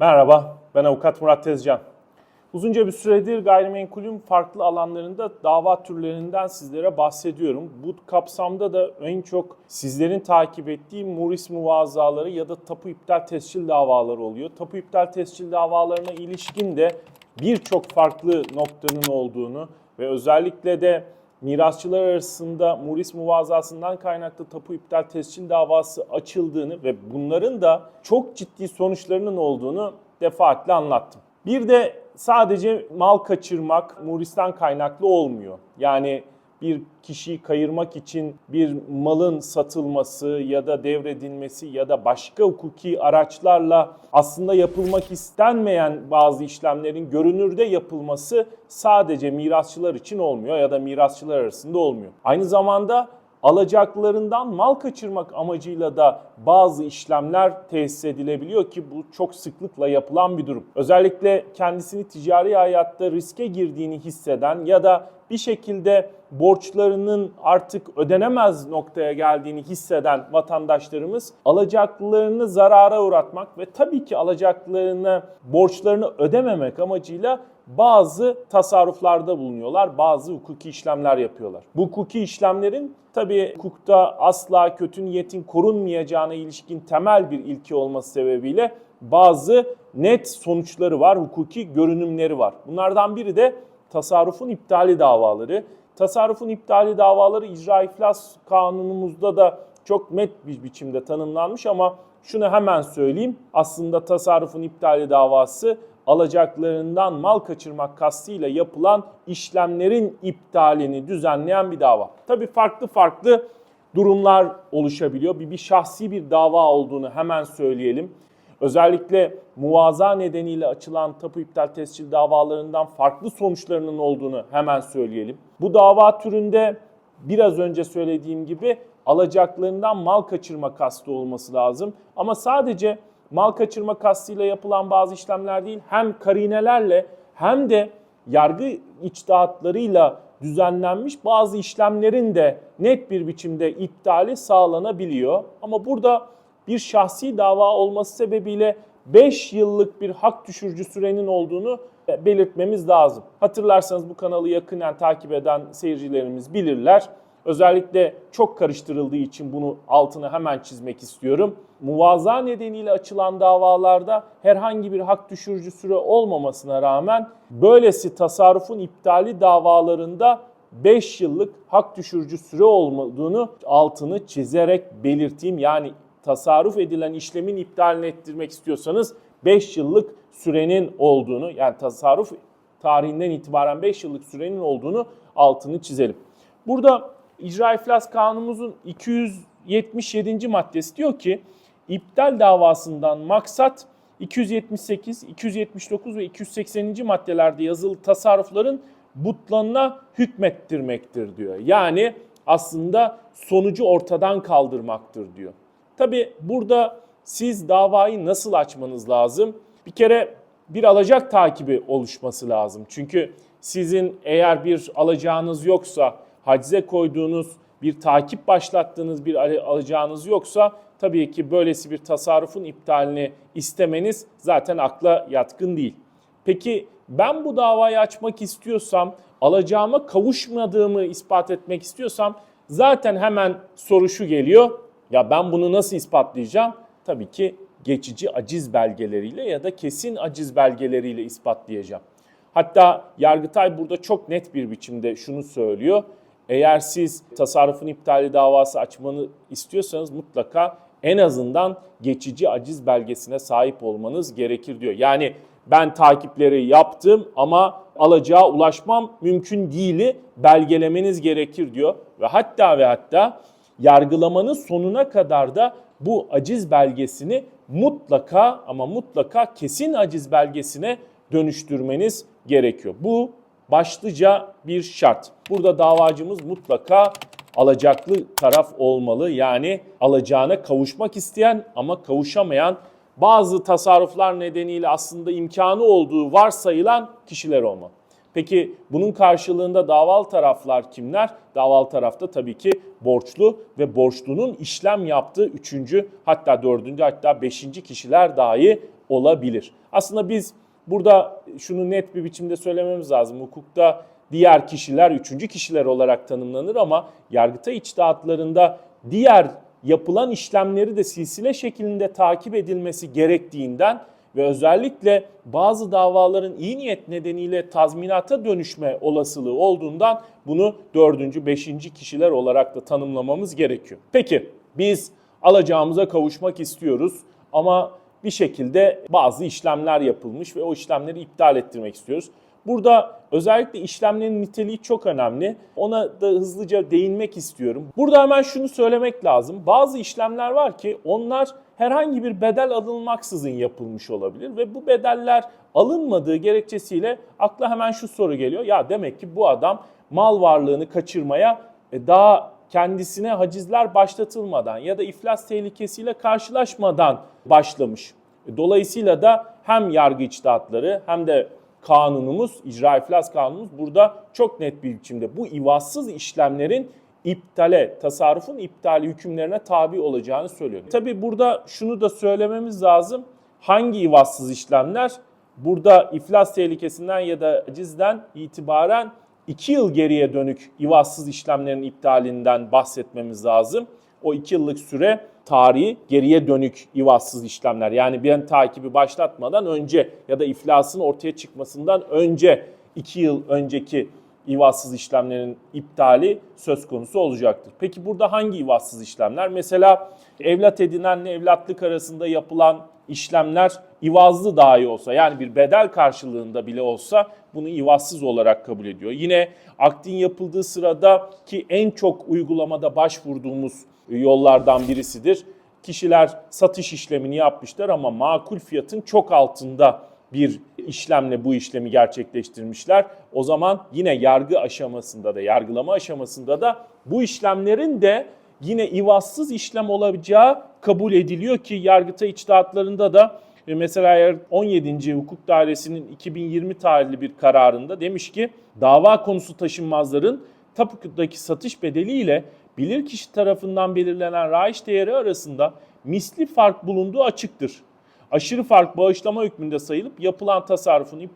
Merhaba, ben avukat Murat Tezcan. Uzunca bir süredir gayrimenkulün farklı alanlarında dava türlerinden sizlere bahsediyorum. Bu kapsamda da en çok sizlerin takip ettiği muris muvazaları ya da tapu iptal tescil davaları oluyor. Tapu iptal tescil davalarına ilişkin de birçok farklı noktanın olduğunu ve özellikle de mirasçılar arasında muris muvazasından kaynaklı tapu iptal tescil davası açıldığını ve bunların da çok ciddi sonuçlarının olduğunu defaatle anlattım. Bir de sadece mal kaçırmak muristen kaynaklı olmuyor. Yani bir kişiyi kayırmak için bir malın satılması ya da devredilmesi ya da başka hukuki araçlarla aslında yapılmak istenmeyen bazı işlemlerin görünürde yapılması sadece mirasçılar için olmuyor ya da mirasçılar arasında olmuyor. Aynı zamanda alacaklarından mal kaçırmak amacıyla da bazı işlemler tesis edilebiliyor ki bu çok sıklıkla yapılan bir durum. Özellikle kendisini ticari hayatta riske girdiğini hisseden ya da bir şekilde borçlarının artık ödenemez noktaya geldiğini hisseden vatandaşlarımız alacaklarını zarara uğratmak ve tabii ki alacaklarını borçlarını ödememek amacıyla bazı tasarruflarda bulunuyorlar, bazı hukuki işlemler yapıyorlar. Bu hukuki işlemlerin tabii hukukta asla kötü niyetin korunmayacağına ilişkin temel bir ilke olması sebebiyle bazı net sonuçları var, hukuki görünümleri var. Bunlardan biri de tasarrufun iptali davaları. Tasarrufun iptali davaları icra iflas kanunumuzda da çok net bir biçimde tanımlanmış ama şunu hemen söyleyeyim. Aslında tasarrufun iptali davası alacaklarından mal kaçırmak kastıyla yapılan işlemlerin iptalini düzenleyen bir dava. Tabii farklı farklı durumlar oluşabiliyor. Bir, bir şahsi bir dava olduğunu hemen söyleyelim. Özellikle muvaza nedeniyle açılan tapu iptal tescil davalarından farklı sonuçlarının olduğunu hemen söyleyelim. Bu dava türünde biraz önce söylediğim gibi alacaklarından mal kaçırma kastı olması lazım. Ama sadece mal kaçırma kastıyla yapılan bazı işlemler değil, hem karinelerle hem de yargı içtihatlarıyla düzenlenmiş bazı işlemlerin de net bir biçimde iptali sağlanabiliyor. Ama burada bir şahsi dava olması sebebiyle 5 yıllık bir hak düşürücü sürenin olduğunu belirtmemiz lazım. Hatırlarsanız bu kanalı yakından takip eden seyircilerimiz bilirler. Özellikle çok karıştırıldığı için bunu altını hemen çizmek istiyorum. Muvaza nedeniyle açılan davalarda herhangi bir hak düşürücü süre olmamasına rağmen böylesi tasarrufun iptali davalarında 5 yıllık hak düşürücü süre olmadığını altını çizerek belirteyim. Yani tasarruf edilen işlemin iptalini ettirmek istiyorsanız 5 yıllık sürenin olduğunu yani tasarruf tarihinden itibaren 5 yıllık sürenin olduğunu altını çizelim. Burada İcra İflas Kanunumuzun 277. maddesi diyor ki iptal davasından maksat 278, 279 ve 280. maddelerde yazılı tasarrufların butlanına hükmettirmektir diyor. Yani aslında sonucu ortadan kaldırmaktır diyor. Tabi burada siz davayı nasıl açmanız lazım? Bir kere bir alacak takibi oluşması lazım. Çünkü sizin eğer bir alacağınız yoksa, hacize koyduğunuz, bir takip başlattığınız bir alacağınız yoksa tabii ki böylesi bir tasarrufun iptalini istemeniz zaten akla yatkın değil. Peki ben bu davayı açmak istiyorsam, alacağıma kavuşmadığımı ispat etmek istiyorsam zaten hemen soru şu geliyor. Ya ben bunu nasıl ispatlayacağım? Tabii ki geçici aciz belgeleriyle ya da kesin aciz belgeleriyle ispatlayacağım. Hatta Yargıtay burada çok net bir biçimde şunu söylüyor. Eğer siz tasarrufun iptali davası açmanı istiyorsanız mutlaka en azından geçici aciz belgesine sahip olmanız gerekir diyor. Yani ben takipleri yaptım ama alacağa ulaşmam mümkün değili belgelemeniz gerekir diyor. Ve hatta ve hatta yargılamanın sonuna kadar da bu aciz belgesini mutlaka ama mutlaka kesin aciz belgesine dönüştürmeniz gerekiyor. Bu başlıca bir şart. Burada davacımız mutlaka alacaklı taraf olmalı. Yani alacağına kavuşmak isteyen ama kavuşamayan bazı tasarruflar nedeniyle aslında imkanı olduğu varsayılan kişiler olmalı. Peki bunun karşılığında daval taraflar kimler? Daval tarafta tabii ki borçlu ve borçlunun işlem yaptığı üçüncü hatta dördüncü hatta beşinci kişiler dahi olabilir. Aslında biz burada şunu net bir biçimde söylememiz lazım. Hukukta diğer kişiler üçüncü kişiler olarak tanımlanır ama yargıtay içtihatlarında diğer yapılan işlemleri de silsile şeklinde takip edilmesi gerektiğinden ve özellikle bazı davaların iyi niyet nedeniyle tazminata dönüşme olasılığı olduğundan bunu dördüncü, beşinci kişiler olarak da tanımlamamız gerekiyor. Peki biz alacağımıza kavuşmak istiyoruz ama bir şekilde bazı işlemler yapılmış ve o işlemleri iptal ettirmek istiyoruz. Burada özellikle işlemlerin niteliği çok önemli. Ona da hızlıca değinmek istiyorum. Burada hemen şunu söylemek lazım. Bazı işlemler var ki onlar herhangi bir bedel alınmaksızın yapılmış olabilir ve bu bedeller alınmadığı gerekçesiyle akla hemen şu soru geliyor. Ya demek ki bu adam mal varlığını kaçırmaya e, daha kendisine hacizler başlatılmadan ya da iflas tehlikesiyle karşılaşmadan başlamış. Dolayısıyla da hem yargı içtihatları hem de kanunumuz, icra iflas kanunumuz burada çok net bir biçimde bu ivazsız işlemlerin iptale, tasarrufun iptali hükümlerine tabi olacağını söylüyor. Tabi burada şunu da söylememiz lazım. Hangi ivazsız işlemler? Burada iflas tehlikesinden ya da acizden itibaren 2 yıl geriye dönük ivazsız işlemlerin iptalinden bahsetmemiz lazım. O 2 yıllık süre tarihi geriye dönük ivazsız işlemler. Yani bir takibi başlatmadan önce ya da iflasın ortaya çıkmasından önce 2 yıl önceki ivazsız işlemlerin iptali söz konusu olacaktır. Peki burada hangi ivazsız işlemler? Mesela evlat edinenle evlatlık arasında yapılan işlemler ivazlı dahi olsa yani bir bedel karşılığında bile olsa bunu ivazsız olarak kabul ediyor. Yine akdin yapıldığı sırada ki en çok uygulamada başvurduğumuz yollardan birisidir. Kişiler satış işlemini yapmışlar ama makul fiyatın çok altında bir işlemle bu işlemi gerçekleştirmişler. O zaman yine yargı aşamasında da yargılama aşamasında da bu işlemlerin de yine ivazsız işlem olacağı kabul ediliyor ki Yargıtay içtihatlarında da e, mesela eğer 17. Hukuk Dairesi'nin 2020 tarihli bir kararında demiş ki dava konusu taşınmazların tapudaki satış bedeliyle bilirkişi tarafından belirlenen raiç değeri arasında misli fark bulunduğu açıktır. Aşırı fark bağışlama hükmünde sayılıp yapılan tasarrufun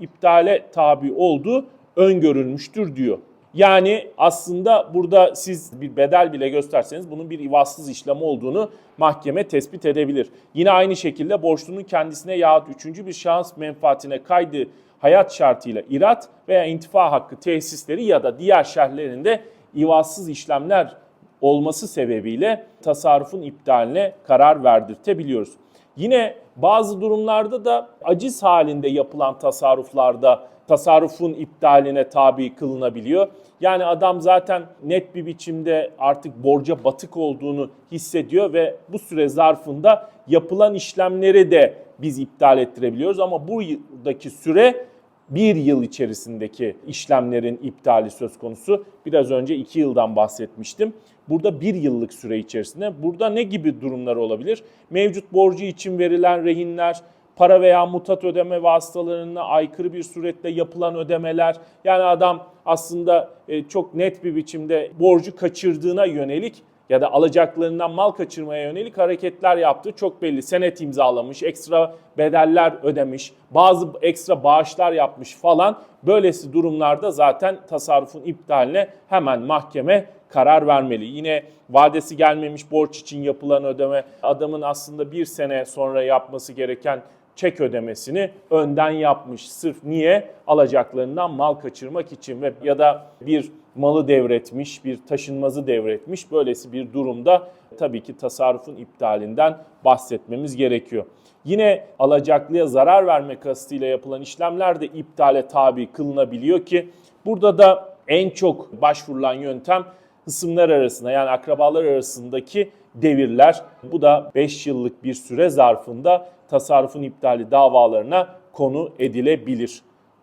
iptale tabi olduğu öngörülmüştür diyor. Yani aslında burada siz bir bedel bile gösterseniz bunun bir ivazsız işlem olduğunu mahkeme tespit edebilir. Yine aynı şekilde borçlunun kendisine yahut üçüncü bir şahıs menfaatine kaydı hayat şartıyla irat veya intifa hakkı tesisleri ya da diğer şerhlerinde ivazsız işlemler olması sebebiyle tasarrufun iptaline karar verdirtebiliyoruz. Yine bazı durumlarda da aciz halinde yapılan tasarruflarda tasarrufun iptaline tabi kılınabiliyor. Yani adam zaten net bir biçimde artık borca batık olduğunu hissediyor ve bu süre zarfında yapılan işlemleri de biz iptal ettirebiliyoruz ama buradaki süre bir yıl içerisindeki işlemlerin iptali söz konusu. Biraz önce iki yıldan bahsetmiştim. Burada bir yıllık süre içerisinde. Burada ne gibi durumlar olabilir? Mevcut borcu için verilen rehinler, para veya mutat ödeme vasıtalarına aykırı bir suretle yapılan ödemeler. Yani adam aslında e, çok net bir biçimde borcu kaçırdığına yönelik ya da alacaklarından mal kaçırmaya yönelik hareketler yaptı. Çok belli. Senet imzalamış, ekstra bedeller ödemiş, bazı ekstra bağışlar yapmış falan. Böylesi durumlarda zaten tasarrufun iptaline hemen mahkeme karar vermeli. Yine vadesi gelmemiş borç için yapılan ödeme adamın aslında bir sene sonra yapması gereken çek ödemesini önden yapmış. Sırf niye? Alacaklarından mal kaçırmak için ve ya da bir malı devretmiş, bir taşınmazı devretmiş. Böylesi bir durumda tabii ki tasarrufun iptalinden bahsetmemiz gerekiyor. Yine alacaklıya zarar verme kastıyla yapılan işlemler de iptale tabi kılınabiliyor ki burada da en çok başvurulan yöntem hısımlar arasında yani akrabalar arasındaki devirler. Bu da 5 yıllık bir süre zarfında tasarrufun iptali davalarına konu edilebilir.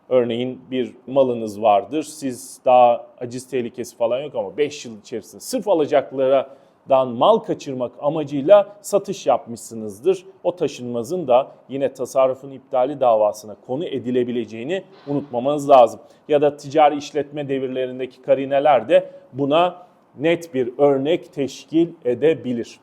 Örneğin bir malınız vardır. Siz daha aciz tehlikesi falan yok ama 5 yıl içerisinde sırf alacaklardan mal kaçırmak amacıyla satış yapmışsınızdır. O taşınmazın da yine tasarrufun iptali davasına konu edilebileceğini unutmamanız lazım. Ya da ticari işletme devirlerindeki karineler de buna net bir örnek teşkil edebilir.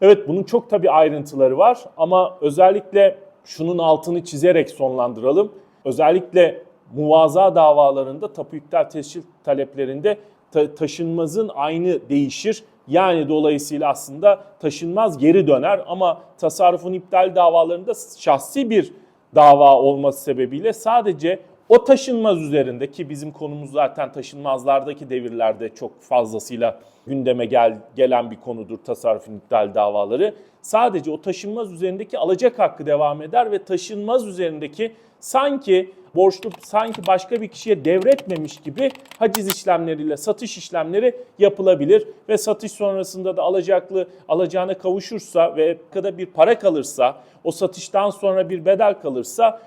Evet bunun çok tabii ayrıntıları var ama özellikle şunun altını çizerek sonlandıralım. Özellikle muvaza davalarında tapu iptal tescil taleplerinde ta- taşınmazın aynı değişir. Yani dolayısıyla aslında taşınmaz geri döner ama tasarrufun iptal davalarında şahsi bir dava olması sebebiyle sadece o taşınmaz üzerinde ki bizim konumuz zaten taşınmazlardaki devirlerde çok fazlasıyla gündeme gel, gelen bir konudur tasarrufun iptal davaları. Sadece o taşınmaz üzerindeki alacak hakkı devam eder ve taşınmaz üzerindeki sanki borçlu sanki başka bir kişiye devretmemiş gibi haciz işlemleriyle satış işlemleri yapılabilir ve satış sonrasında da alacaklı alacağına kavuşursa ve kadar bir para kalırsa o satıştan sonra bir bedel kalırsa ka-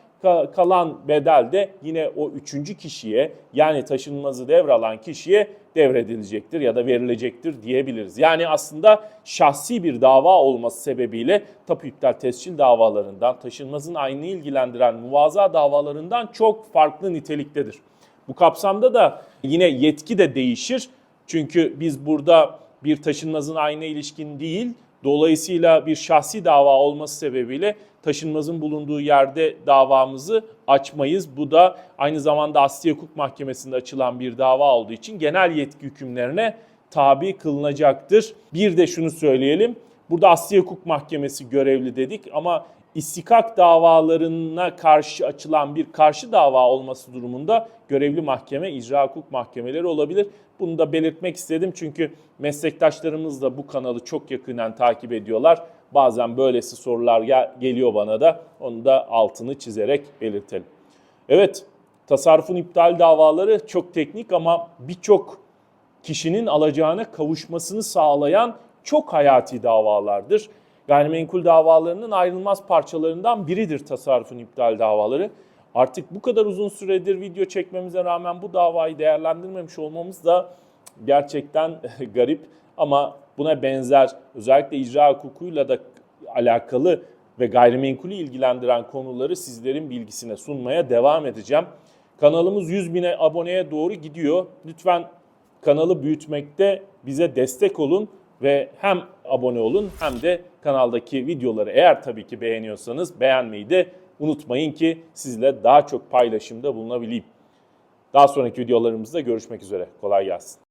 kalan bedel de yine o üçüncü kişiye yani taşınmazı devralan kişiye devredilecektir ya da verilecektir diyebiliriz. Yani aslında şahsi bir dava olması sebebiyle tapu iptal tescil davalarından, taşınmazın aynı ilgilendiren muvaza davalarından çok farklı niteliktedir. Bu kapsamda da yine yetki de değişir. Çünkü biz burada bir taşınmazın aynı ilişkin değil, dolayısıyla bir şahsi dava olması sebebiyle taşınmazın bulunduğu yerde davamızı açmayız. Bu da aynı zamanda Asliye Hukuk Mahkemesi'nde açılan bir dava olduğu için genel yetki hükümlerine tabi kılınacaktır. Bir de şunu söyleyelim. Burada Asliye Hukuk Mahkemesi görevli dedik ama istikak davalarına karşı açılan bir karşı dava olması durumunda görevli mahkeme icra hukuk mahkemeleri olabilir. Bunu da belirtmek istedim çünkü meslektaşlarımız da bu kanalı çok yakından takip ediyorlar. Bazen böylesi sorular gel- geliyor bana da onu da altını çizerek belirtelim. Evet tasarrufun iptal davaları çok teknik ama birçok kişinin alacağına kavuşmasını sağlayan çok hayati davalardır. Gayrimenkul davalarının ayrılmaz parçalarından biridir tasarrufun iptal davaları. Artık bu kadar uzun süredir video çekmemize rağmen bu davayı değerlendirmemiş olmamız da gerçekten garip ama buna benzer özellikle icra hukukuyla da alakalı ve gayrimenkulü ilgilendiren konuları sizlerin bilgisine sunmaya devam edeceğim. Kanalımız 100 bine aboneye doğru gidiyor. Lütfen kanalı büyütmekte bize destek olun ve hem abone olun hem de kanaldaki videoları eğer tabii ki beğeniyorsanız beğenmeyi de unutmayın ki sizle daha çok paylaşımda bulunabileyim. Daha sonraki videolarımızda görüşmek üzere. Kolay gelsin.